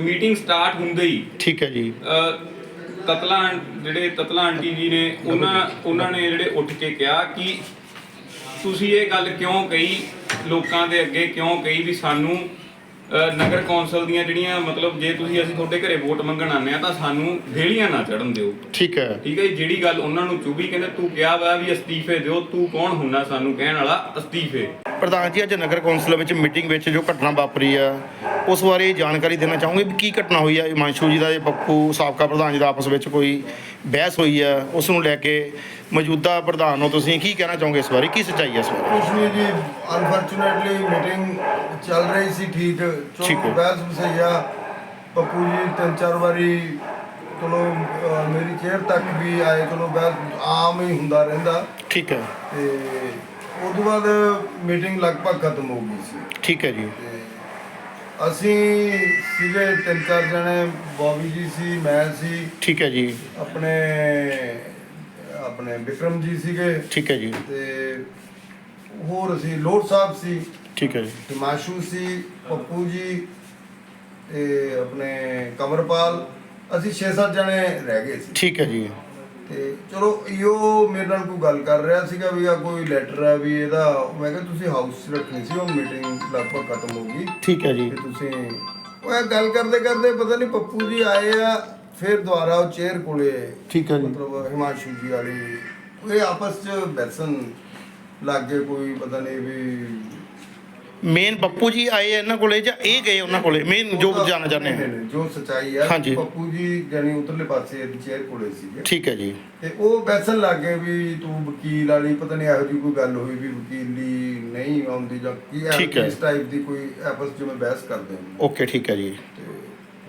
Meeting start ਹੁੰਦੇ ਹੀ। ਠੀਕ ਹੈ ਜੀ। ਅ, ਤਤਲਾ ਜਿਹੜੇ ਤਤਲਾ ਆਂਟੀ ਜੀ ਨੇ ਉਹਨਾਂ ਉਹਨਾਂ ਨੇ ਜਿਹੜੇ ਉੱਠ ਕੇ ਕਿਹਾ ਕਿ ਤੁਸੀਂ ਇਹ ਗੱਲ ਕਿਉਂ ਕਹੀ ਲੋਕਾਂ ਦੇ ਅੱਗੇ ਕਿਉਂ ਕਹੀ ਵੀ ਸਾਨੂੰ ਅ, ਨਗਰ ਕੌਂਸਲ ਦੀਆਂ ਜਿਹੜੀਆਂ ਮਤਲਬ ਜੇ ਤੁਸੀਂ ਅਸੀਂ ਤੁਹਾਡੇ ਘਰੇ ਵੋਟ ਮੰਗਣ ਆਨੇ ਆ ਤਾਂ ਸਾਨੂੰ ਢੇਲੀਆਂ ਨਾ ਚੜਨ ਦਿਓ। ਠੀਕ ਹੈ। ਠੀਕ ਹੈ ਜੀ, ਜਿਹੜੀ ਗੱਲ ਉਹਨਾਂ ਨੂੰ ਚੁਭੀ ਕਹਿੰਦੇ ਤੂੰ ਕਿਹਾ ਵਾ ਵੀ ਅਸਤੀਫੇ ਦਿਓ ਤੂੰ ਕੌਣ ਹੁੰਨਾ ਸਾਨੂੰ ਕਹਿਣ ਵਾਲਾ ਅਸਤੀਫੇ? ਪ੍ਰਧਾਨ ਜੀ ਅੱਜ ਨਗਰ ਕੌਂਸਲ ਵਿੱਚ ਮੀਟਿੰਗ ਵਿੱਚ ਜੋ ਘਟਨਾ ਵਾਪਰੀ ਆ ਉਸ ਬਾਰੇ ਜਾਣਕਾਰੀ ਦੇਣਾ ਚਾਹੋਗੇ ਵੀ ਕੀ ਘਟਨਾ ਹੋਈ ਆ? ਹਿਮਾਂਸ਼ੂ ਜੀ ਦਾ ਤੇ ਪੱਪੂ ਸਾਬਕਾ ਪ੍ਰਧਾਨ ਜੀ ਦਾ ਆਪਸ ਵਿੱਚ ਕੋਈ ਬਹਿਸ ਹੋਈ ਆ? ਉਸ ਨੂੰ ਲੈ ਕੇ ਮੌਜੂਦਾ ਪ੍ਰਧਾਨ ਹੋ ਤੁਸੀਂ ਕੀ ਕਹਿਣਾ ਚਾਹੋਗੇ ਇਸ ਬਾਰੇ? ਕੀ ਸੱਚਾਈ ਹੈ ਇਸ ਬਾਰੇ? ਕੁਛ ਨਹੀਂ ਜੀ ਅਨਫੋਰਚੂਨੇਟਲੀ ਮੀਟਿੰਗ ਚੱਲ ਰਹੀ ਸੀ ਠੀਕ। ਠੀਕ ਹੈ। ਚਲੋ ਬਹਿਸ ਬਸਈਆ ਪੱਪੂ ਜੀ ਤਿੰਨ ਚਾਰ ਵਾਰੀ ਚਲੋ ਅਹ, ਮੇਰੀ ਚੇਅਰ ਤੱਕ ਵੀ ਆਏ। ਚਲੋ ਬਹਿਸ ਆਮ ਹੀ ਹੁੰਦਾ ਰਹਿੰਦਾ। ਠੀਕ ਹੈ। ਤੇ ਤੋਂ ਬਾਅਦ ਮੀਟਿੰਗ ਲਗਭਗ ਖਤਮ ਹੋ ਗਈ ਸੀ। ਠੀਕ ਹੈ ਜੀ। ਤੇ ਅਸੀਂ ਸੀਗੇ ਤਿੰਨ ਚਾਰ ਜਣੇ ਬੌਬੀ ਜੀ ਸੀ ਮੈਂ ਸੀ। ਠੀਕ ਹੈ ਜੀ। ਆਪਣੇ ਆਪਣੇ ਵਿਕਰਮ ਜੀ ਸੀਗੇ। ਠੀਕ ਹੈ ਜੀ। ਤੇ ਹੋਰ ਅਸੀਂ ਲੋੜ ਸਾਹਿਬ ਸੀ। ਠੀਕ ਹੈ ਜੀ। ਹਿਮਾਸ਼ੂ ਸੀ ਪੱਪੂ ਜੀ ਤੇ ਆਪਣੇ ਕਮਰਪਾਲ। ਅਸੀਂ 6-7 ਜਣੇ ਰਹਿ ਗਏ ਸੀ। ਠੀਕ ਹੈ ਜੀ। ਤੇ ਚਲੋ ਇਹੋ ਮੇਰੇ ਨਾਲ ਕੋਈ ਗੱਲ ਕਰ ਰਿਹਾ ਸੀਗਾ ਵੀ ਆ ਕੋਈ ਲੈਟਰ ਆ ਵੀ ਇਹਦਾ ਮੈਂ ਕਿਹਾ ਤੁਸੀਂ ਹਾਊਸ ਰੱਖਣੀ ਸੀ ਉਹ ਮੀਟਿੰਗ ਲਗਭਗ ਖਤਮ ਹੋ ਗਈ। ਠੀਕ ਹੈ ਜੀ। ਕਿ ਤੁਸੀਂ ਉਹ ਇਹ ਗੱਲ ਕਰਦੇ ਕਰਦੇ ਪਤਾ ਨਹੀਂ ਪੱਪੂ ਜੀ ਆਏ ਆ ਫਿਰ ਦੁਬਾਰਾ ਉਹ ਚੇਅਰ ਕੋਲੇ ਠੀਕ ਹੈ ਜੀ। ਮਤਲਬ ਹਿਮਾਂਸ਼ੂ ਜੀ ਵਾਲੀ ਇਹ ਆਪਸ ਚ ਬੈਸਨ ਲੱਗ ਗਏ ਕੋਈ ਪਤਾ ਨਹੀਂ ਵੀ ਮੇਨ ਪੱਪੂ ਜੀ ਆਏ ਆ ਇਹਨਾਂ ਕੋਲੇ ਜਾਂ ਇਹ ਗਏ ਉਹਨਾਂ ਕੋਲੇ? ਮੇਨ ਜੋ ਜਾਣਾ ਚਾਹੁੰਦੇ ਆ। ਜੋ ਸਚਾਈ ਹੈ ਹਾਂਜੀ। ਪੱਪੂ ਜੀ ਜਾਨੀ ਉਧਰਲੇ ਪਾਸੇ ਚੇਅਰ ਕੋਲੇ ਸੀਗੇ। ਠੀਕ ਹੈ ਜੀ। ਤੇ ਉਹ ਬੈਸਨ ਲੱਗ ਗਏ ਵੀ ਤੂੰ ਵਕੀਲ ਵਾਲੀ ਪਤਾ ਨਹੀਂ ਇਹੋ ਜਿਹੀ ਕੋਈ ਗੱਲ ਹੋਈ ਵੀ ਵਕੀਲੀ ਨਹੀਂ ਆਉਂਦੀ ਜਾਂ ਕੀ ਇਹੋ ਠੀਕ ਹੈ। ਜਿਹੀ ਇਸ ਟਾਈਪ ਦੀ ਕੋਈ ਆਪਸ ਮੈਂ ਬਹਿਸ ਕਰਦੇ ਹਾਂ ਓਕੇ ਠੀਕ ਹੈ ਜੀ। ਤੇ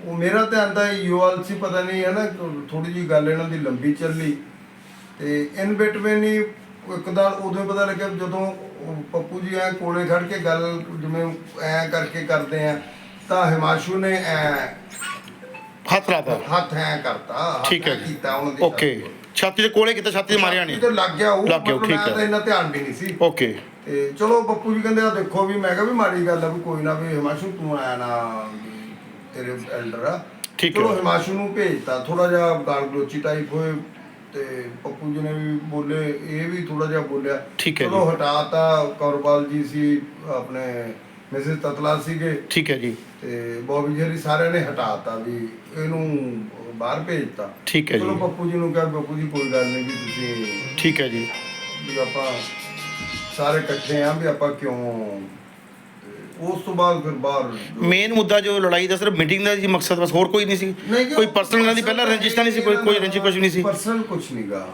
ਉਹ ਮੇਰਾ ਧਿਆਨ ਤਾਂ ਯੂਐਲ ਸੀ ਪਤਾ ਨਹੀਂ ਹੈ ਨਾ ਥੋੜੀ ਜੀ ਗੱਲ ਇਹਨਾਂ ਦੀ ਲੰਬੀ ਚੱਲੀ। ਤੇ ਇਨ ਬਿਟਵੀਨ ਹੀ ਇੱਕਦਾਂ ਉਦੋਂ ਹੀ ਪਤਾ ਲੱਗਿਆ ਜਦੋਂ ਉਹ ਪੱਪੂ ਜੀ ਐ ਕੋਲੇ ਖੜ ਕੇ ਗੱਲ ਜਿਵੇਂ ਐ ਕਰਕੇ ਕਰਦੇ ਆ ਤਾਂ ਹਿਮਾਸ਼ੂ ਨੇ ਐ ਹੱਥ ਲਾਤਾ। ਹੱਥ ਐ ਕਰਤਾ ਹੱਥ ਠੀਕ ਹੈ ਐਂ ਜੀ। ਕੀਤਾ ਉਹਨਾਂ ਦੀ ਓਕੇ। ਛਾਤੀ ਦੇ ਕੋਲੇ ਕਿਤੇ ਛਾਤੀ 'ਚ ਮਾਰਿਆ ਨਹੀਂ। ਤੇ ਲੱਗ ਗਿਆ ਉਹ ਲੱਗ ਗਿਆ ਉਹ, ਮਤਲਬ ਠੀਕ ਮੈਂ ਹੈ। ਤਾਂ ਇੰਨਾ ਧਿਆਨ ਵੀ ਨਹੀਂ ਸੀ। ਓਕੇ। ਤੇ ਚਲੋ ਪੱਪੂ ਜੀ ਕਹਿੰਦੇ ਆ ਦੇਖੋ ਵੀ ਮੈਂ ਕਿਹਾ ਵੀ ਮਾੜੀ ਗੱਲ ਆ ਵੀ ਕੋਈ ਨਾ ਵੀ ਹਿਮਾਸ਼ੂ ਤੂੰ ਆਇਆ ਨਾ ਵੀ ਤੇਰੇ ਐਲਡਰ ਆ। ਠੀਕ ਹੈ। ਚਲੋ ਹਿਮਾਸ਼ੂ ਨੂੰ ਭੇਜਤਾ ਥੋੜਾ ਜਿਹਾ ਗਾਲ ਗਲੋਚੀ ਟਾਈਪ ਹੋਏ। ਤੇ ਪੱਪੂ ਜੀ ਨੇ ਵੀ ਬੋਲੇ ਇਹ ਵੀ ਥੋੜਾ ਜਿਹਾ ਬੋਲਿਆ। ਠੀਕ ਹੈ ਚਲੋ। ਹਟਾਤਾ ਕੌਰਪਾਲ ਜੀ ਸੀ ਆਪਣੇ ਮਿਸਿਸ ਤਤਲਾ ਸੀਗੇ। ਠੀਕ ਹੈ ਜੀ। ਤੇ ਬੋਬੀ ਜੀ ਸਾਰਿਆਂ ਨੇ ਹਟਾਤਾ ਵੀ ਇਹਨੂੰ ਬਾਹਰ ਭੇਜਤਾ। ਠੀਕ ਹੈ ਚਲੋ ਜੀ ਪੱਪੂ ਜੀ ਨੂੰ ਕਿਹਾ ਪੱਪੂ ਜੀ ਕੋਈ ਗੱਲ ਨਹੀਂ ਵੀ ਤੁਸੀਂ ਠੀਕ ਹੈ ਜੀ। ਵੀ ਆਪਾਂ ਸਾਰੇ ਇਕੱਠੇ ਆਂ ਵੀ ਆਪਾਂ ਕਿਉਂ ਉਸ ਤੋਂ ਬਾਅਦ ਫਿਰ ਬਾਹਰ ਜੋ- ਮੇਨ ਮੁੱਦਾ ਜੋ ਲੜਾਈ ਦਾ ਸਿਰਫ ਮੀਟਿੰਗ ਦਾ ਸੀ ਮਕਸਦ ਬਸ ਹੋਰ ਕੋਈ ਨਹੀਂ ਸੀ। ਨਹੀਂ ਕੋਈ ਪਰਸਨਲ ਇਹਨਾਂ ਦੀ ਪਹਿਲਾਂ ਰੰਜਿਸ਼ ਤਾਂ ਨਹੀਂ ਸੀ ਕੋਈ ਕੋਈ ਰੰਜਿਸ਼ ਕੁਝ ਨਹੀਂ ਸੀ। ਪਰਸਨਲ ਕੁਝ ਨਹੀਂਗਾ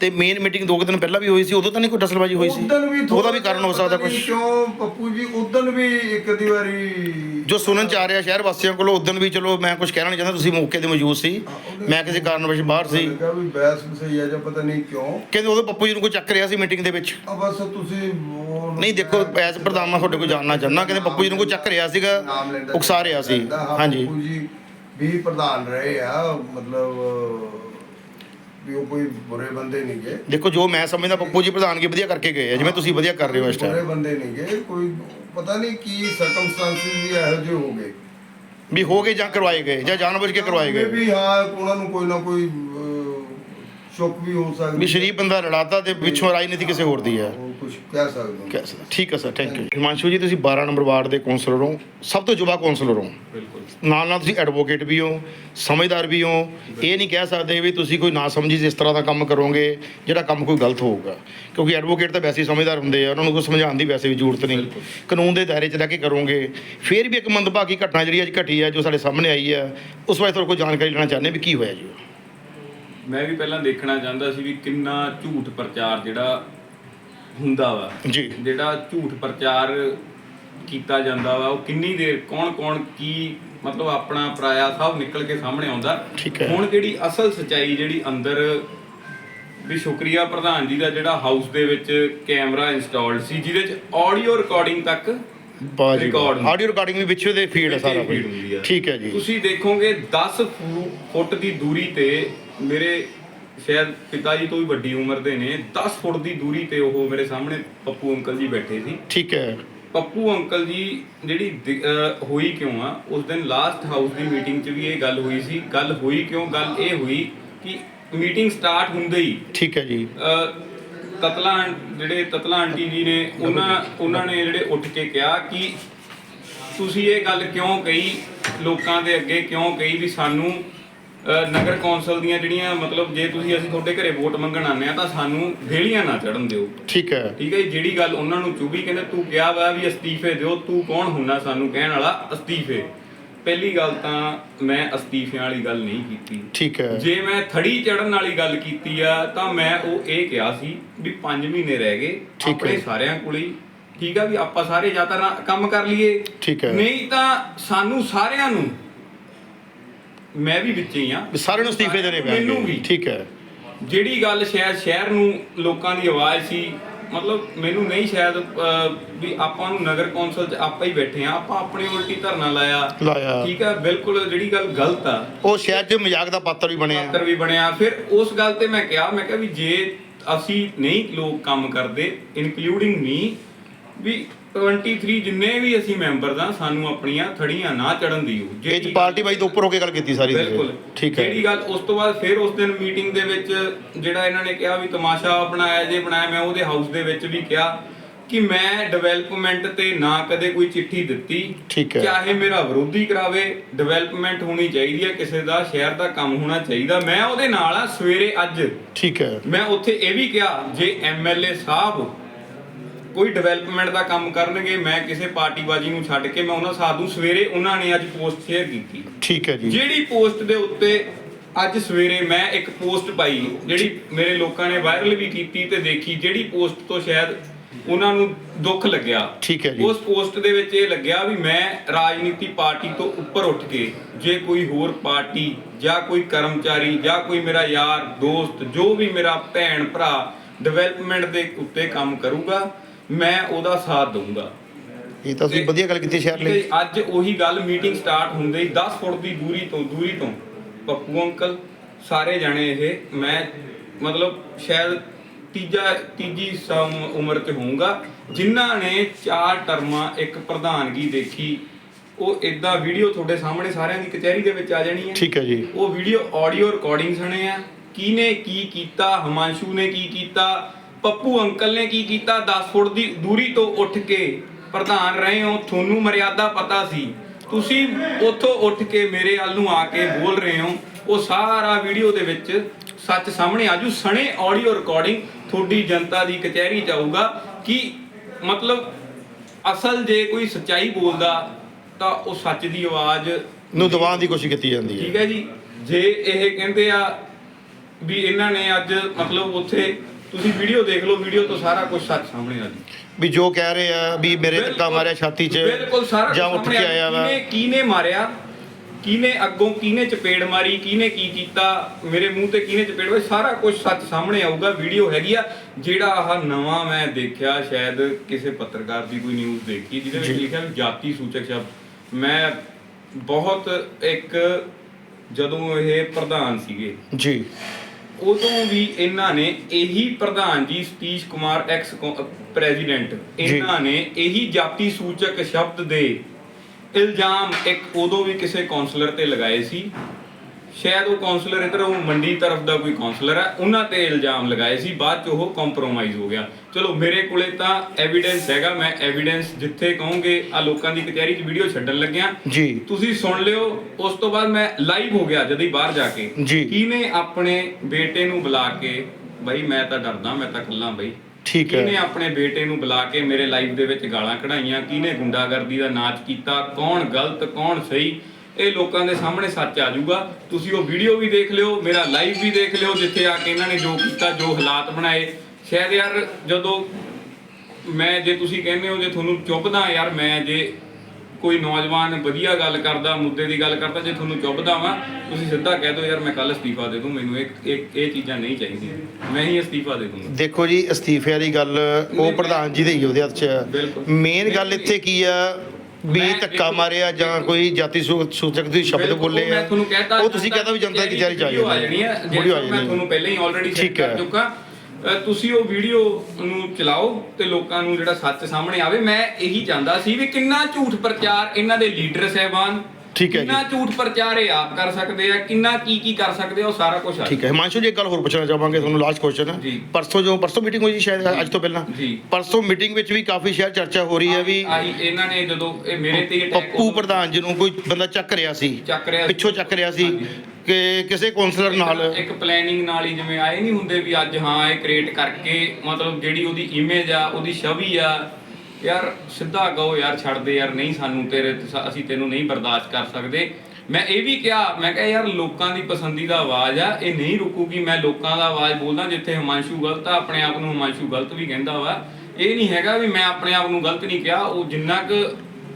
ਤੇ ਮੇਨ ਮੀਟਿੰਗ ਦੋ ਕੁ ਦਿਨ ਪਹਿਲਾਂ ਵੀ ਹੋਈ ਸੀ ਉਦੋਂ ਤਾਂ ਨਹੀਂ ਕੋਈ ਟਸਲਬਾਜੀ ਹੋਈ ਸੀ? ਉਦੋਂ ਵੀ ਉਹਦਾ ਵੀ ਕਾਰਨ ਹੋ ਸਕਦਾ ਕੁਝ ਕਿਉਂ ਪੱਪੂ ਜੀ ਉਦੋਂ ਵੀ ਇੱਕ ਦੀ ਵਾਰੀ ਜੋ ਸੁਣਨ ਚ ਆ ਰਿਹਾ ਸ਼ਹਿਰ ਵਾਸੀਆਂ ਕੋਲੋਂ ਉਦੋਂ ਵੀ ਚਲੋ ਮੈਂ ਕੁਝ ਕਹਿਣਾ ਨਹੀਂ ਚਾਹੁੰਦਾ ਤੁਸੀਂ ਮੌਕੇ ਤੇ ਮੌਜੂਦ ਸੀ। ਮੈਂ ਕਿਸੇ ਕਾਰਨ ਵਜੋਂ ਬਾਹਰ ਸੀ। ਲੱਗਾ ਵੀ ਬੈਸ ਸਹੀ ਆ ਜਾਂ ਪਤਾ ਨਹੀਂ ਕਿਉਂ। ਕਹਿੰਦੇ ਉਦੋਂ ਪੱਪੂ ਜੀ ਨੂੰ ਕੋਈ ਚੱਕ ਰਿਹਾ ਸੀ ਮੀਟਿੰਗ ਦੇ ਵਿੱਚ? ਆ ਬਸ ਤੁਸੀਂ ਨਹੀਂ ਦੇਖੋ ਐਸ ਪ੍ਰਧਾਨ ਮੈਂ ਤੁਹਾਡੇ ਕੋਲ ਜਾਣਨਾ ਚਾਹੁੰਦਾ। ਕਹਿੰਦੇ ਪੱਪੂ ਜੀ ਨੂੰ ਕੋਈ ਚੱਕ ਰਿਹਾ ਸੀਗਾ ਉਕਸਾ ਰਿਹਾ ਸੀ। ਹਾਂਜੀ। ਪੱਪੂ ਜੀ ਵੀ ਪ੍ਰਧਾਨ ਰਹੇ ਆ ਮਤਲਬ ਵੀ ਉਹ ਕੋਈ ਬੁਰੇ ਬੰਦੇ ਨਹੀਂ ਗਏ ਦੇਖੋ ਜੋ ਮੈਂ ਸਮਝਦਾ ਪੱਪੂ ਜੀ ਪ੍ਰਧਾਨਗੀ ਵਧੀਆ ਕਰਕੇ ਗਏ ਆ ਜਿਵੇਂ ਤੁਸੀਂ ਵਧੀਆ ਕਰ ਰਹੇ ਹੋ ਇਸ ਬੁਰੇ ਟਾਈਮ ਬੰਦੇ ਨਹੀਂ ਗਏ ਕੋਈ ਪਤਾ ਨਹੀਂ ਕੀ ਸਰਕਮਸਟੈਂਸਸ ਵੀ ਇਹੋ ਜਿਹੇ ਹੋ ਗਏ। ਵੀ ਹੋ ਗਏ ਜਾਂ ਕਰਵਾਏ ਗਏ ਜਾਂ ਜਾਣਬੁੱਝ ਕੇ ਕਰਵਾਏ ਗਏ। ਵੀ ਹਾਂ ਉਹਨਾਂ ਨੂੰ ਕੋਈ ਨਾ ਕੋਈ ਸ਼ੁਕ ਵੀ ਹੋ ਸਕਦੀ ਵੀ ਸ਼ਰੀਫ ਬੰਦਾ ਲੜਾਤਾ ਤੇ ਪਿੱਛੋਂ ਰਾਜਨੀਤੀ ਕਿਸੇ ਹੋਰ ਦੀ ਹੈ। ਉਹ ਕੁਝ ਕਹਿ ਸਕਦੇ। ਹੋ ਕਹਿ ਸਕਦਾ। ਠੀਕ ਹੈ ਸਰ ਥੈਂਕ ਯੂ ਹਿਮਾਂਸ਼ੂ ਜੀ ਤੁਸੀਂ 12 ਨੰਬਰ ਵਾਰਡ ਦੇ ਕੌਂਸਲਰ ਹੋ। ਸਭ ਤੋਂ ਯੁਵਾ ਕੌਂਸਲਰ ਹੋ। ਬਿਲਕੁਲ। ਨਾਲ ਨਾਲ ਤੁਸੀਂ ਐਡਵੋਕੇਟ ਵੀ ਹੋ ਸਮਝਦਾਰ ਵੀ ਹੋ। ਇਹ ਨਹੀਂ ਕਹਿ ਸਕਦੇ ਵੀ ਤੁਸੀਂ ਕੋਈ ਨਾ ਸਮਝੀ ਇਸ ਤਰ੍ਹਾਂ ਦਾ ਕੰਮ ਕਰੋਗੇ ਜਿਹੜਾ ਕੰਮ ਕੋਈ ਗਲਤ ਹੋਊਗਾ। ਕਿਉਂਕਿ ਐਡਵੋਕੇਟ ਤਾਂ ਵੈਸੇ ਹੀ ਸਮਝਦਾਰ ਹੁੰਦੇ ਆ ਉਹਨਾਂ ਨੂੰ ਕੋਈ ਸਮਝਾਉਣ ਦੀ ਵੈਸੇ ਵੀ ਜ਼ਰੂਰਤ ਨਹੀਂ। ਕਾਨੂੰਨ ਦੇ ਦਾਇਰੇ 'ਚ ਰਹਿ ਕੇ ਕਰੋਗੇ। ਫਿਰ ਵੀ ਇੱਕ ਮੰਦਭਾਗੀ ਘਟਨਾ ਜਿਹੜੀ ਅੱਜ ਘਟੀ ਹੈ ਜੋ ਸਾਡੇ ਸਾਹਮਣੇ ਆਈ ਹੈ ਉਸ ਬਾਰੇ ਤੁਹਾਡੇ ਕੋਲ ਜਾਣਕਾਰੀ ਲੈਣਾ ਚਾਹੁੰਦੇ ਵੀ ਕੀ ਹੋਇਆ ਜੀ। ਮੈਂ ਵੀ ਪਹਿਲਾਂ ਦੇਖਣਾ ਚਾਹੁੰਦਾ ਸੀ ਵੀ ਕਿੰਨਾ ਝੂਠ ਪ੍ਰਚਾਰ ਜਿਹੜਾ ਹੁੰਦਾ ਵਾ। ਜੀ। ਜਿਹੜਾ ਝੂਠ ਪ੍ਰਚਾਰ ਕੀਤਾ ਜਾਂਦਾ ਵਾ ਉਹ ਕਿੰਨੀ ਦੇਰ ਕੌਣ ਕੌਣ ਕੀ ਮਤਲਬ ਆਪਣਾ ਪਰਾਇਆ ਸਭ ਨਿਕਲ ਕੇ ਸਾਹਮਣੇ ਆਉਂਦਾ। ਹੁਣ ਜਿਹੜੀ ਅਸਲ ਸਚਾਈ ਜਿਹੜੀ ਅੰਦਰ ਵੀ ਸ਼ੁਕਰੀਆ ਪ੍ਰਧਾਨ ਜੀ ਦਾ ਜਿਹੜਾ ਹਾਊਸ ਦੇ ਵਿੱਚ ਕੈਮਰਾ ਇੰਸਟਾਲਡ ਸੀ ਜਿਹਦੇ ਚ ਆਡੀਓ ਰਿਕਾਰਡਿੰਗ ਤੱਕ ਬਾਜੀ। ਆਡੀਓ ਰਿਕਾਰਡਿੰਗ ਵੀ ਵਿੱਚੋਂ ਦੇ ਫੀਡ ਸਾਰਾ ਠੀਕ ਹੈ ਜੀ। ਤੁਸੀਂ ਦੇਖੋਗੇ 10 ਫੁ- ਫੁੱਟ ਦੀ ਦੂਰੀ ਤੇ ਮੇਰੇ ਸ਼ਾਇਦ ਪਿਤਾ ਜੀ ਤੋਂ ਵੀ ਵੱਡੀ ਉਮਰ ਦੇ ਨੇ 10 ਫੁੱਟ ਦੀ ਦੂਰੀ ਤੇ ਉਹ ਮੇਰੇ ਸਾਹਮਣੇ ਪੱਪੂ ਅੰਕਲ ਜੀ ਬੈਠੇ ਸੀ। ਠੀਕ ਹੈ। ਪੱਪੂ ਅੰਕਲ ਜੀ ਜਿਹੜੀ ਦਿ- ਅਹ ਹੋਈ ਕਿਉਂ ਆ? ਉਸ ਦਿਨ ਲਾਸਟ ਹਾਊਸ ਦੀ ਮੀਟਿੰਗ 'ਚ ਵੀ ਇਹ ਗੱਲ ਹੋਈ ਸੀ। ਗੱਲ ਹੋਈ ਕਿਉਂ? ਗੱਲ ਇਹ ਹੋਈ ਕਿ ਮੀਟਿੰਗ ਸਟਾਰਟ ਹੁੰਦੇ ਹੀ ਠੀਕ ਹੈ ਜੀ। ਅਹ ਤਤਲਾ ਜਿਹੜੇ ਤਤਲਾ ਆਂਟੀ ਜੀ ਨੇ ਉਹਨਾਂ ਉਹਨਾਂ ਨੇ ਜਿਹੜੇ ਉੱਠ ਕੇ ਕਿਹਾ ਕਿ ਤੁਸੀਂ ਇਹ ਗੱਲ ਕਿਉਂ ਕਹੀ? ਲੋਕਾਂ ਦੇ ਅੱਗੇ ਕਿਉਂ ਕਹੀ ਵੀ ਸਾਨੂੰ ਨਗਰ ਕੌਂਸਲ ਦੀਆਂ ਜਿਹੜੀਆਂ ਮਤਲਬ ਜੇ ਤੁਸੀਂ ਅਸੀਂ ਤੁਹਾਡੇ ਘਰੇ ਵੋਟ ਮੰਗਣ ਆਉਂਦੇ ਆ ਤਾਂ ਸਾਨੂੰ ਢੇਲੀਆਂ ਨਾ ਚੜਨ ਦਿਓ। ਠੀਕ ਹੈ। ਠੀਕ ਹੈ ਜੀ, ਜਿਹੜੀ ਗੱਲ ਉਹਨਾਂ ਨੂੰ ਚੁਭੀ ਕਹਿੰਦੇ ਤੂੰ ਕਿਹਾ ਵਾ ਵੀ ਅਸਤੀਫੇ ਦਿਓ ਤੂੰ ਕੌਣ ਹੁੰਨਾ ਸਾਨੂੰ ਕਹਿਣ ਵਾਲਾ? ਅਸਤੀਫੇ। ਪਹਿਲੀ ਗੱਲ ਤਾਂ ਮੈਂ ਅਸਤੀਫਿਆਂ ਵਾਲੀ ਗੱਲ ਨਹੀਂ ਕੀਤੀ। ਠੀਕ ਹੈ। ਜੇ ਮੈਂ ਥੜੀ ਚੜਨ ਵਾਲੀ ਗੱਲ ਕੀਤੀ ਆ ਤਾਂ ਮੈਂ ਉਹ ਇਹ ਕਿਹਾ ਸੀ ਵੀ 5 ਮਹੀਨੇ ਰਹਿ ਗਏ ਠੀਕ ਹੈ। ਆਪਣੇ ਸਾਰਿਆਂ ਕੋਲ ਹੀ। ਠੀਕ ਆ ਵੀ ਆਪਾਂ ਸਾਰੇ ਜਾਂ ਤਾਂ ਕੰਮ ਕਰ ਲਈਏ। ਠੀਕ ਹੈ। ਨਹੀਂ ਤਾਂ ਸਾਨੂੰ ਸਾਰਿਆਂ ਨੂੰ ਮੈਂ ਵੀ ਵਿੱਚ ਹੀ ਆ ਸਾਰਿਆਂ ਨੂੰ ਅਸਤੀਫੇ ਦੇਣੇ ਮੈਨੂੰ ਪੈਣਗੇ ਵੀ। ਠੀਕ ਹੈ। ਜਿਹੜੀ ਗੱਲ ਸ਼ਾਇਦ ਸ਼ਹਿਰ ਨੂੰ ਲੋਕਾਂ ਦੀ ਆਵਾਜ਼ ਸੀ ਮਤਲਬ ਮੈਨੂੰ ਨਹੀਂ ਸ਼ਾਇਦ ਅਹ, ਵੀ ਆਪਾਂ ਨੂੰ ਨਗਰ ਕੌਂਸਲ 'ਚ ਆਪਾਂ ਹੀ ਬੈਠੇ ਆ ਆਪਾਂ ਆਪਣੀ ਉਲਟੀ ਧਰਨਾ ਲਾਇਆ। ਲਾਇਆ। ਠੀਕ ਆ ਬਿਲਕੁਲ ਜਿਹੜੀ ਗੱਲ ਗਲਤ ਆ। ਉਹ ਸ਼ਹਿਰ 'ਚ ਮਜ਼ਾਕ ਦਾ ਪਾਤਰ ਵੀ ਬਣਿਆ। ਪਾਤਰ ਵੀ ਬਣਿਆ। ਫਿਰ ਉਸ ਗੱਲ ਤੇ ਮੈਂ ਕਿਹਾ ਮੈਂ ਕਿਹਾ ਵੀ ਜੇ ਅਸੀਂ ਨਹੀਂ ਲੋਕ ਕੰਮ ਕਰਦੇ ਇਨਕਲੂਡਿੰਗ ਮੀ ਵੀ 23 ਜਿੰਨੇ ਵੀ ਅਸੀਂ ਮੈਂਬਰ ਦਾ ਸਾਨੂੰ ਆਪਣੀਆਂ ਥੜੀਆਂ ਨਾ ਚੜਨ ਦਿਓ। ਇਹ 'ਚ ਪਾਰਟੀ ਬਾਈ ਤੋਂ ਉੱਪਰ ਹੋ ਕੇ ਗੱਲ ਕੀਤੀ ਸਾਰੀ। ਬਿਲਕੁਲ। ਠੀਕ ਹੈ। ਜਿਹੜੀ ਗੱਲ ਉਸ ਤੋਂ ਬਾਅਦ ਫਿਰ ਉਸ ਦਿਨ ਮੀਟਿੰਗ ਦੇ ਵਿੱਚ ਜਿਹੜਾ ਇਹਨਾਂ ਨੇ ਕਿਹਾ ਵੀ ਤਮਾਸ਼ਾ ਬਣਾਇਆ ਜੇ ਬਣਾਇਆ ਮੈਂ ਉਹਦੇ ਹਾਊਸ ਦੇ ਵਿੱਚ ਵੀ ਕਿਹਾ ਕਿ ਮੈਂ ਡਿਵੈਲਪਮੈਂਟ ਤੇ ਨਾ ਕਦੇ ਕੋਈ ਚਿੱਠੀ ਦਿੱਤੀ। ਠੀਕ ਹੈ। ਚਾਹੇ ਮੇਰਾ ਵਿਰੋਧੀ ਕਰਾਵੇ ਡਿਵੈਲਪਮੈਂਟ ਹੋਣੀ ਚਾਹੀਦੀ ਹੈ ਕਿਸੇ ਦਾ ਸ਼ਹਿਰ ਦਾ ਕੰਮ ਹੋਣਾ ਚਾਹੀਦਾ। ਮੈਂ ਉਹਦੇ ਨਾਲ ਆ ਸਵੇਰੇ ਅੱਜ। ਠੀਕ ਹੈ। ਮੈਂ ਉੱਥੇ ਇਹ ਵੀ ਕਿਹਾ ਜੇ ਐਮਐਲਏ ਸਾਹਿਬ ਕੋਈ ਡਿਵੈਲਪਮੈਂਟ ਦਾ ਕੰਮ ਕਰਨਗੇ ਮੈਂ ਕਿਸੇ ਪਾਰਟੀਬਾਜੀ ਨੂੰ ਛੱਡ ਕੇ ਮੈਂ ਉਹਨਾਂ ਸਾਧੂ ਸਵੇਰੇ ਉਹਨਾਂ ਨੇ ਅੱਜ ਪੋਸਟ ਸ਼ੇਅਰ ਕੀਤੀ। ਠੀਕ ਹੈ ਜੀ। ਜਿਹੜੀ ਪੋਸਟ ਦੇ ਉੱਤੇ ਅੱਜ ਸਵੇਰੇ ਮੈਂ ਇੱਕ ਪੋਸਟ ਪਾਈ ਜਿਹੜੀ ਮੇਰੇ ਲੋਕਾਂ ਨੇ ਵਾਇਰਲ ਵੀ ਕੀਤੀ ਤੇ ਦੇਖੀ ਜਿਹੜੀ ਪੋਸਟ ਤੋਂ ਸ਼ਾਇਦ ਉਹਨਾਂ ਨੂੰ ਦੁੱਖ ਲੱਗਿਆ। ਠੀਕ ਹੈ ਜੀ। ਉਸ ਪੋਸਟ ਦੇ ਵਿੱਚ ਇਹ ਲੱਗਿਆ ਵੀ ਮੈਂ ਰਾਜਨੀਤੀ ਪਾਰਟੀ ਤੋਂ ਉੱਪਰ ਉੱਠ ਕੇ ਜੇ ਕੋਈ ਹੋਰ ਪਾਰਟੀ ਜਾਂ ਕੋਈ ਕਰਮਚਾਰੀ ਜਾਂ ਕੋਈ ਮੇਰਾ ਯਾਰ ਦੋਸਤ ਜੋ ਵੀ ਮੇਰਾ ਭੈਣ ਭਰਾ ਡਿਵੈਲਪਮੈਂਟ ਦੇ ਉੱਤੇ ਕੰਮ ਕਰੂਗਾ ਮੈਂ ਉਹਦਾ ਸਾਥ ਦਊਂਗਾ। ਇਹ ਤਾਂ ਤੁਸੀਂ ਵਧੀਆ ਗੱਲ ਕੀਤੀ ਸ਼ਹਿਰ ਲਈ। ਅੱਜ ਉਹੀ ਗੱਲ ਮੀਟਿੰਗ ਸਟਾਰਟ ਹੁੰਦੇ ਹੀ 10 ਫੁੱਟ ਦੀ ਦੂਰੀ ਤੋਂ ਦੂਰੀ ਤੋਂ ਪੱਪੂ ਅੰਕਲ ਸਾਰੇ ਜਾਣੇ ਇਹ ਮੈਂ ਮਤਲਬ ਸ਼ਾਇਦ ਤੀਜਾ ਤੀਜੀ ਸਮ ਉਮਰ ਤੇ ਹੋਊਗਾ। ਜਿਨ੍ਹਾਂ ਨੇ ਚਾਰ ਟਰਮਾਂ ਇੱਕ ਪ੍ਰਧਾਨਗੀ ਦੇਖੀ ਉਹ ਇਦਾਂ ਵੀਡੀਓ ਤੁਹਾਡੇ ਸਾਹਮਣੇ ਸਾਰਿਆਂ ਦੀ ਕਚਹਿਰੀ ਦੇ ਵਿੱਚ ਆ ਜਾਣੀ ਹੈ। ਠੀਕ ਹੈ ਜੀ। ਉਹ ਵੀਡੀਓ ਆਡੀਓ ਰਿਕਾਰਡਿੰਗ ਸੁਣੇ ਆ। ਕਿਹਨੇ ਕੀ ਕੀਤਾ? ਹਿਮਾਂਸ਼ੂ ਨੇ ਕੀ ਕੀਤਾ? ਪੱਪੂ ਅੰਕਲ ਨੇ ਕੀ ਕੀਤਾ? 10 ਫੁੱਟ ਦੀ ਦੂਰੀ ਤੋਂ ਉੱਠ ਕੇ ਪ੍ਰਧਾਨ ਰਹੇ ਹੋ। ਤੁਹਾਨੂੰ ਮਰਿਆਦਾ ਪਤਾ ਸੀ। ਤੁਸੀਂ ਉੱਥੋਂ ਉੱਠ ਕੇ ਮੇਰੇ ਵੱਲ ਨੂੰ ਆ ਕੇ ਬੋਲ ਰਹੇ ਹੋ। ਉਹ ਸਾਰਾ ਵੀਡੀਓ ਦੇ ਵਿੱਚ ਸੱਚ ਸਾਹਮਣੇ ਆਜੂ ਸਣੇ ਆਡੀਓ ਰਿਕਾਰਡਿੰਗ ਤੁਹਾਡੀ ਜਨਤਾ ਦੀ ਕਚਹਿਰੀ ਚ ਆਊਗਾ ਕਿ ਮਤਲਬ ਅਸਲ ਜੇ ਕੋਈ ਸੱਚਾਈ ਬੋਲਦਾ ਤਾਂ ਉਹ ਸੱਚ ਦੀ ਆਵਾਜ਼ ਨੂੰ ਦਬਾਉਣ ਦੀ ਕੋਸ਼ਿਸ਼ ਕੀਤੀ ਜਾਂਦੀ ਠੀਕ ਹੈ ਹੈ ਜੀ। ਜੇ ਇਹ ਕਹਿੰਦੇ ਆ ਵੀ ਇਹਨਾਂ ਨੇ ਅੱਜ ਮਤਲਬ ਉੱਥੇ ਤੁਸੀਂ ਵੀਡੀਓ ਦੇਖ ਲਓ ਵੀਡੀਓ ਤੋਂ ਸਾਰਾ ਕੁਝ ਸੱਚ ਸਾਹਮਣੇ ਆ ਜੀ ਵੀ ਜੋ ਕਹਿ ਰਹੇ ਆ ਵੀ ਮੇਰੇ ਧੱਕਾ ਮਾਰਿਆ ਛਾਤੀ 'ਚ ਬਿਲਕੁਲ ਸਾਰਾ ਜਾਂ ਉੱਠ ਕੇ ਆਇਆ ਵਾ। ਕਿਹਨੇ ਕਿਹਨੇ ਮਾਰਿਆ? ਕਿਹਨੇ ਅੱਗੋਂ ਕਿਹਨੇ ਚਪੇੜ ਮਾਰੀ? ਕਿਹਨੇ ਕੀ ਕੀਤਾ? ਮੇਰੇ ਮੂੰਹ ਤੇ ਕਿਹਨੇ ਚਪੇੜ ਮਾਰੀ? ਸਾਰਾ ਕੁਝ ਸੱਚ ਸਾਹਮਣੇ ਆਊਗਾ ਵੀਡੀਓ ਹੈਗੀ ਆ। ਜਿਹੜਾ ਆਹ ਨਵਾਂ ਮੈਂ ਦੇਖਿਆ ਸ਼ਾਇਦ ਕਿਸੇ ਪੱਤਰਕਾਰ ਦੀ ਕੋਈ ਨਿਊਜ਼ ਦੇਖੀ ਜਿਹਦੇ ਵਿੱਚ। ਲਿਖਿਆ ਵੀ ਜਾਤੀ ਸੂਚਕ ਸ਼ਬਦ। ਮੈਂ ਬਹੁਤ ਇੱਕ ਜਦੋਂ ਇਹ ਪ੍ਰਧਾਨ ਸੀਗੇ ਜੀ। ਉਦੋਂ ਵੀ ਇਹਨਾਂ ਨੇ ਇਹੀ ਪ੍ਰਧਾਨ ਜੀ ਸਤੀਸ਼ ਕੁਮਾਰ ਐਕਸ ਪ੍ਰੈਜ਼ੀਡੈਂਟ ਇਹਨਾਂ ਨੇ ਇਹੀ ਜਾਤੀ ਸੂਚਕ ਸ਼ਬਦ ਦੇ ਇਲਜ਼ਾਮ ਇੱਕ ਉਦੋਂ ਵੀ ਕਿਸੇ ਕਾਉਂਸਲਰ ਤੇ ਲਗਾਏ ਸੀ। ਸ਼ਾਇਦ ਉਹ ਕਾਉਂਸਲਰ ਇਧਰ ਉਹ ਮੰਡੀ ਤਰਫ ਦਾ ਕੋਈ ਕਾਉਂਸਲਰ ਹੈ ਉਹਨਾਂ ਤੇ ਇਲਜ਼ਾਮ ਲਗਾਏ ਸੀ ਬਾਅਦ ਚ ਉਹ ਕੰਪਰੋਮਾਈਜ਼ ਹੋ ਗਿਆ। ਚਲੋ ਮੇਰੇ ਕੋਲੇ ਤਾਂ ਐਵੀਡੈਂਸ ਹੈਗਾ ਮੈਂ ਐਵੀਡੈਂਸ ਜਿੱਥੇ ਕਹੋਗੇ ਆ ਲੋਕਾਂ ਦੀ ਕਚਹਿਰੀ 'ਚ ਵੀਡੀਓ ਛੱਡਣ ਲੱਗਿਆ। ਜੀ। ਤੁਸੀਂ ਸੁਣ ਲਿਓ ਉਸ ਤੋਂ ਬਾਅਦ ਮੈਂ ਲਾਈਵ ਹੋ ਗਿਆ ਜਦ ਹੀ ਬਾਹਰ ਜਾ ਕੇ। ਜੀ। ਕਿਹਨੇ ਆਪਣੇ ਬੇਟੇ ਨੂੰ ਬੁਲਾ ਕੇ ਬਈ ਮੈਂ ਤਾਂ ਡਰਦਾ ਮੈਂ ਤਾਂ ਕੱਲਾ ਬਈ। ਠੀਕ ਹੈ। ਕਿਹਨੇ ਆਪਣੇ ਬੇਟੇ ਨੂੰ ਬੁਲਾ ਕੇ ਮੇਰੇ ਲਾਈਵ ਦੇ ਵਿੱਚ ਗਾਲਾਂ ਕਢਾਈਆਂ? ਕਿਹਨੇ ਗੁੰਡਾਗਰਦੀ ਦਾ ਨਾਚ ਕੀਤਾ? ਕੌਣ ਗਲਤ ਕੌਣ ਸਹੀ? ਇਹ ਲੋਕਾਂ ਦੇ ਸਾਹਮਣੇ ਸੱਚ ਆ ਜਾਊਗਾ। ਤੁਸੀਂ ਉਹ ਵੀਡੀਓ ਵੀ ਦੇਖ ਲਿਓ ਮੇਰਾ ਲਾਈਵ ਵੀ ਦੇਖ ਲਿਓ ਜਿੱਥੇ ਆ ਕੇ ਇਹਨਾਂ ਨੇ ਜੋ ਕੀਤਾ ਜੋ ਹਾਲਾਤ ਬਣਾਏ। ਸ਼ਾਇਦ ਯਾਰ ਜਦੋਂ ਮੈਂ ਜੇ ਤੁਸੀਂ ਕਹਿੰਦੇ ਹੋ ਜੇ ਤੁਹਾਨੂੰ ਚੁੱਭਦਾ ਯਾਰ ਮੈਂ ਜੇ ਕੋਈ ਨੌਜਵਾਨ ਵਧੀਆ ਗੱਲ ਕਰਦਾ ਮੁੱਦੇ ਦੀ ਗੱਲ ਕਰਦਾ ਜੇ ਤੁਹਾਨੂੰ ਚੁੱਭਦਾ ਵਾਂ ਤੁਸੀਂ ਸਿੱਧਾ ਕਹਿ ਦਿਓ ਯਾਰ ਮੈਂ ਕੱਲ ਅਸਤੀਫਾ ਦੇ ਦੂੰ ਮੈਨੂੰ ਇਹ ਇਹ ਇਹ ਚੀਜ਼ਾਂ ਨਹੀਂ ਚਾਹੀਦੀਆਂ। ਮੈਂ ਹੀ ਅਸਤੀਫਾ ਦੇ ਦੂੰਗਾ। ਦੇਖੋ ਜੀ ਅਸਤੀਫਿਆਂ ਦੀ ਗੱਲ ਉਹ ਪ੍ਰਧਾਨ ਜੀ ਦੇ ਹੀ ਉਹਦੇ ਹੱਥ 'ਚ। ਮੇਨ ਗੱਲ ਇੱਥੇ ਕੀ ਆ? ਵੀ ਧੱਕਾ ਮਾਰਿਆ ਜਾਂ ਕੋਈ ਜਾਤੀ ਸੂ- ਸੂਚਕ ਦੀ ਸ਼ਬਦ ਬਿਲਕੁਲ, ਬੋਲੇ ਮੈਂ ਆ ਤੁਹਾਨੂੰ ਕਹਿਤਾ ਉਹ ਤੁਸੀਂ ਕਹਤਾ ਵੀ ਜਨਤਾ ਦੀ ਕਚਹਿਰੀ ਚ ਆ ਵੀਡੀਓ ਆ ਜਾਣੀ ਜਾਣੀ ਹੈ ਵੀਡੀਓ ਆ ਮੈਂ ਜਾਣੀ ਤੁਹਾਨੂੰ ਪਹਿਲਾਂ ਹੀ ਆਲਰੇਡੀ ਠੀਕ ਕਰ ਹੈ। ਚੁੱਕਾ ਅ, ਤੁਸੀਂ ਉਹ ਵੀਡੀਓ ਨੂੰ ਚਲਾਓ ਤੇ ਲੋਕਾਂ ਨੂੰ ਜਿਹੜਾ ਸੱਚ ਸਾਹਮਣੇ ਆਵੇ। ਮੈਂ ਇਹੀ ਚਾਹੁੰਦਾ ਸੀ ਵੀ ਕਿੰਨਾ ਝੂਠ ਪ੍ਰਚਾਰ ਇਹਨਾਂ ਦੇ ਲੀਡਰ ਸਹਿਬਾਨ ਠੀਕ ਹੈ ਜੀ। ਕਿੰਨਾ ਝੂਠ ਪ੍ਰਚਾਰ ਇਹ ਆਪ ਕਰ ਸਕਦੇ ਆ ਕਿੰਨਾ ਕੀ ਕੀ ਕਰ ਸਕਦੇ ਆ ਉਹ ਸਾਰਾ ਕੁਝ ਆ ਠੀਕ ਹੈ ਹਿਮਾਂਸ਼ੂ ਜੀ ਇੱਕ ਗੱਲ ਹੋਰ ਪੁੱਛਣਾ ਚਾਹਾਂਗੇ ਤੁਹਾਨੂੰ ਲਾਸਟ ਕੁਐਸਚਨ ਜੀ। ਪਰਸੋਂ ਜੋ ਪਰਸੋਂ ਮੀਟਿੰਗ ਹੋਈ ਸੀ ਸ਼ਾਇਦ ਅੱਜ ਤੋਂ ਪਹਿਲਾਂ ਜੀ। ਪਰਸੋਂ ਮੀਟਿੰਗ ਵਿੱਚ ਵੀ ਕਾਫੀ ਸ਼ਾਇਦ ਚਰਚਾ ਹੋ ਰਹੀ ਹੈ ਵੀ ਆਹੀ ਇਹਨਾਂ ਨੇ ਜਦੋਂ ਇਹ ਮੇਰੇ ਤੇ ਅਟੈਕ ਪੱਪੂ ਪ੍ਰਧਾਨ ਜੀ ਨੂੰ ਕੋਈ ਬੰਦਾ ਚੱਕ ਰਿਹਾ ਸੀ ਚੱਕ ਰਿਹਾ ਸੀ। ਪਿੱਛੋਂ ਚੱਕ ਰਿਹਾ ਸੀ ਹਾਂਜੀ। ਕਿ ਕਿਸੇ ਕਾਉਂਸਲਰ ਨਾਲ ਇੱਕ ਪਲੈਨਿੰਗ ਨਾਲ ਹੀ ਜਿਵੇਂ ਆਏ ਨਹੀਂ ਹੁੰਦੇ ਵੀ ਅੱਜ ਹਾਂ ਇਹ ਕ੍ਰੀਏਟ ਕਰਕੇ ਮਤਲਬ ਜਿਹੜੀ ਉਹਦੀ ਇਮੇਜ ਆ ਉਹਦੀ ਛਵੀ ਆ ਯਾਰ ਸਿੱਧਾ ਕਹੋ ਯਾਰ ਛੱਡ ਦੇ ਯਾਰ ਨਹੀਂ ਸਾਨੂੰ ਤੇਰੇ ਅਸੀਂ ਤੈਨੂੰ ਨਹੀਂ ਬਰਦਾਸ਼ਤ ਕਰ ਸਕਦੇ। ਮੈਂ ਇਹ ਵੀ ਕਿਹਾ ਮੈਂ ਕਿਹਾ ਯਾਰ ਲੋਕਾਂ ਦੀ ਪਸੰਦੀਦਾ ਆਵਾਜ਼ ਆ ਇਹ ਨਹੀਂ ਰੁਕੂਗੀ ਮੈਂ ਲੋਕਾਂ ਦਾ ਆਵਾਜ਼ ਬੋਲਦਾ ਜਿੱਥੇ ਹਿਮਾਂਸ਼ੂ ਗਲਤ ਆ ਆਪਣੇ ਆਪ ਨੂੰ ਹਿਮਾਂਸ਼ੂ ਗਲਤ ਵੀ ਕਹਿੰਦਾ ਵਾ। ਇਹ ਨਹੀਂ ਹੈਗਾ ਵੀ ਮੈਂ ਆਪਣੇ ਆਪ ਨੂੰ ਗਲਤ ਨਹੀਂ ਕਿਹਾ ਉਹ ਜਿੰਨਾ ਕੁ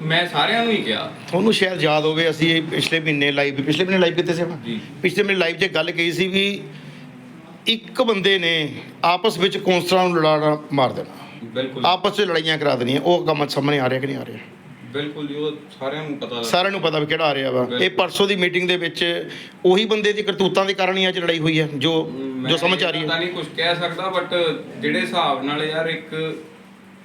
ਮੈਂ ਸਾਰਿਆਂ ਨੂੰ ਹੀ ਕਿਹਾ। ਤੁਹਾਨੂੰ ਸ਼ਾਇਦ ਯਾਦ ਹੋਵੇ ਅਸੀਂ ਇਹ ਪਿਛਲੇ ਮਹੀਨੇ ਲਾਈਵ ਪਿਛਲੇ ਮਹੀਨੇ ਲਾਈਵ ਕੀਤੇ ਸੀ ਆਪਾਂ? ਜੀ। ਪਿਛਲੇ ਮਹੀਨੇ ਲਾਈਵ 'ਚ ਗੱਲ ਕਹੀ ਸੀ ਵੀ ਇੱਕ ਬੰਦੇ ਨੇ ਆਪਸ ਵਿੱਚ ਕੌਂਸਲਰਾਂ ਨੂੰ ਲੜਾਣਾ ਮਾਰ ਦੇਣਾ। ਬਿਲਕੁਲ। ਆਪਸ 'ਚ ਲੜਾਈਆਂ ਕਰਾ ਦੇਣੀਆਂ ਉਹ ਕੰਮ ਸਾਹਮਣੇ ਆ ਰਿਹਾ ਕਿ ਨਹੀਂ ਆ ਰਿਹਾ? ਬਿਲਕੁਲ ਜੀ ਉਹ ਸਾਰਿਆਂ ਨੂੰ ਪਤਾ। ਸਾਰਿਆਂ ਨੂੰ ਪਤਾ ਵੀ ਕਿਹੜਾ ਆ ਰਿਹਾ ਵਾ। ਇਹ। ਪਰਸੋਂ ਦੀ ਮੀਟਿੰਗ ਦੇ ਵਿੱਚ ਉਹੀ ਬੰਦੇ ਦੀ ਕਰਤੂਤਾਂ ਦੇ ਕਾਰਨ ਹੀ ਅੱਜ ਲੜਾਈ ਹੋਈ ਹੈ ਜੋ ਜੋ ਸਮਝ ਆ ਰਹੀ ਪਤਾ ਹੈ ਨਹੀਂ ਕੁਝ ਕਹਿ ਸਕਦਾ ਬਟ ਜਿਹੜੇ ਹਿਸਾਬ ਨਾਲ ਯਾਰ ਇੱਕ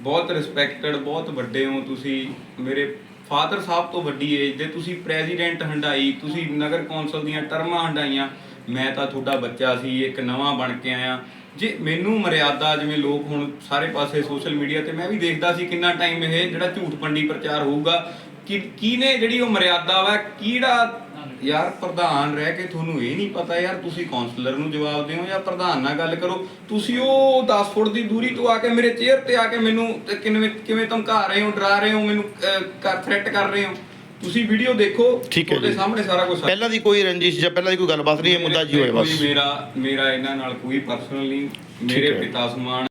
ਬਹੁਤ ਰਿਸਪੈਕਟਡ ਬਹੁਤ ਵੱਡੇ ਹੋ ਤੁਸੀਂ ਮੇਰੇ ਫਾਦਰ ਸਾਹਿਬ ਤੋਂ ਵੱਡੀ ਏਜ ਦੇ ਤੁਸੀਂ ਪ੍ਰੈਜ਼ੀਡੈਂਟ ਹੰਡਾਈ ਤੁਸੀਂ ਨਗਰ ਕੌਂਸਲ ਦੀਆਂ ਟਰਮਾਂ ਹੰਡਾਈਆਂ ਮੈਂ ਤਾਂ ਤੁਹਾਡਾ ਬੱਚਾ ਸੀ ਇੱਕ ਨਵਾਂ ਬਣ ਕੇ ਆਇਆ। ਜੇ ਮੈਨੂੰ ਮਰਿਆਦਾ ਜਿਵੇਂ ਲੋਕ ਹੁਣ ਸਾਰੇ ਪਾਸੇ ਸੋਸ਼ਲ ਮੀਡੀਆ ਤੇ ਮੈਂ ਵੀ ਦੇਖਦਾ ਸੀ ਕਿੰਨਾ ਟਾਈਮ ਇਹ ਜਿਹੜਾ ਝੂਠ ਪੰਡੀ ਪ੍ਰਚਾਰ ਹੋਊਗਾ ਕਿ ਕਿਹਨੇ ਜਿਹੜੀ ਉਹ ਮਰਿਆਦਾ ਵਾ ਕਿਹੜਾ ਯਾਰ ਪ੍ਰਧਾਨ ਰਹਿ ਕੇ ਤੁਹਾਨੂੰ ਇਹ ਨਹੀਂ ਪਤਾ ਯਾਰ ਤੁਸੀਂ ਕਾਉਂਸਲਰ ਨੂੰ ਜਵਾਬ ਦਿਓ ਜਾਂ ਪ੍ਰਧਾਨ ਨਾਲ ਗੱਲ ਕਰੋ। ਤੁਸੀਂ ਉਹ 10 ਫੁੱਟ ਦੀ ਦੂਰੀ ਤੋਂ ਆ ਕੇ ਮੇਰੇ ਚੇਅਰ ਤੇ ਆ ਕੇ ਮੈਨੂੰ ਕਿਵੇਂ ਕਿਵੇਂ ਧਮਕਾ ਰਹੇ ਹੋ ਡਰਾ ਰਹੇ ਹੋ ਮੈਨੂੰ ਅਹ, ਕਰ ਥ੍ਰੈਟ ਕਰ ਰਹੇ ਹੋ। ਤੁਸੀਂ ਵੀਡੀਓ ਦੇਖੋ ਠੀਕ ਹੈ ਜੀ। ਸਾਹਮਣੇ ਸਾਰਾ ਕੁਝ ਪਹਿਲਾਂ ਦੀ ਕੋਈ ਰੰਜਿਸ਼ ਜਾਂ ਪਹਿਲਾਂ ਦੀ ਕੋਈ ਗੱਲਬਾਤ ਨਹੀਂ ਇਹ ਮੁੱਦਾ ਜੀ ਹੋਇਆ ਬਸ ਮੇਰਾ ਮੇਰਾ ਇਹਨਾਂ ਨਾਲ ਕੋਈ ਪਰਸਨਲ ਨਹੀਂ ਮੇਰੇ ਹੈ। ਪਿਤਾ ਸਮਾਨ